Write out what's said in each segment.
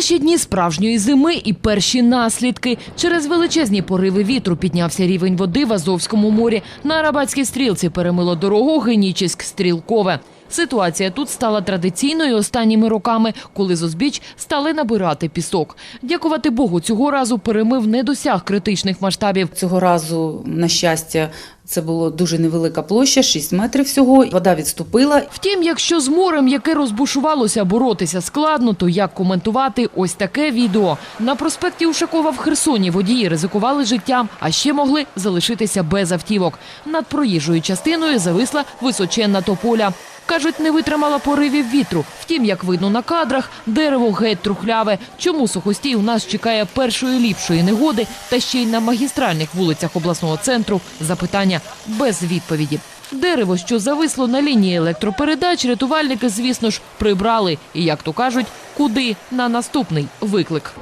Перші дні справжньої зими і перші наслідки. Через величезні пориви вітру піднявся рівень води в Азовському морі. На Арабатській стрілці перемило дорогу Генічеськ-Стрілкове. Ситуація тут стала традиційною останніми роками, коли з узбіч стали набирати пісок. Дякувати Богу, цього разу перемив не досяг критичних масштабів. Цього разу, на щастя, це була дуже невелика площа, 6 метрів всього. Вода відступила. Втім, якщо з морем, яке розбушувалося, боротися складно, то як коментувати ось таке відео? На проспекті Ушакова в Херсоні водії ризикували життям, а ще могли залишитися без автівок. Над проїжджою частиною зависла височенна тополя. Кажуть, не витримала поривів вітру. Втім, як видно на кадрах, дерево геть трухляве. Чому сухостій у нас чекає першої ліпшої негоди та ще й на магістральних вулицях обласного центру? Запитання без відповіді. Дерево, що зависло на лінії електропередач, рятувальники, звісно ж, прибрали. І, як то кажуть, куди на наступний виклик.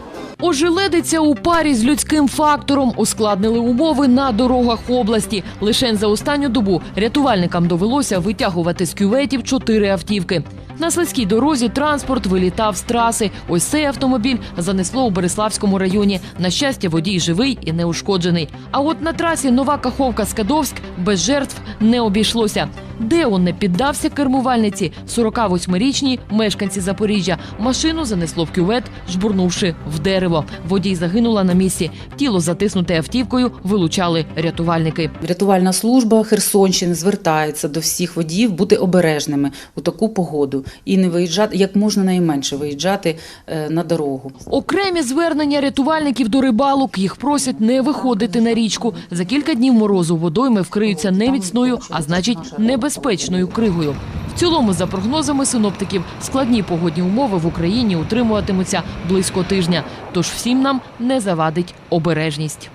Ожеледиця у парі з людським фактором ускладнили умови на дорогах області. Лишень за останню добу рятувальникам довелося витягувати з кюветів чотири автівки. На слизькій дорозі транспорт вилітав з траси. Ось цей автомобіль занесло у Береславському районі. На щастя, водій живий і неушкоджений. А от на трасі Нова Каховка Скадовськ без жертв не обійшлося. Де он не піддався кермувальниці 48-річній мешканці Запоріжжя. Машину занесло в кювет, жбурнувши в дерево. Водій загинула на місці. Тіло затиснуте автівкою вилучали рятувальники. Рятувальна служба Херсонщини звертається до всіх водіїв бути обережними у таку погоду і не виїжджати як можна найменше виїжджати е, на дорогу. Окремі звернення рятувальників до рибалок їх просять не виходити на річку. За кілька днів морозу водойми вкриються не міцною, а значить небезпечною кригою. В цілому, за прогнозами синоптиків, складні погодні умови в Україні утримуватимуться близько тижня. Тож всім нам не завадить обережність.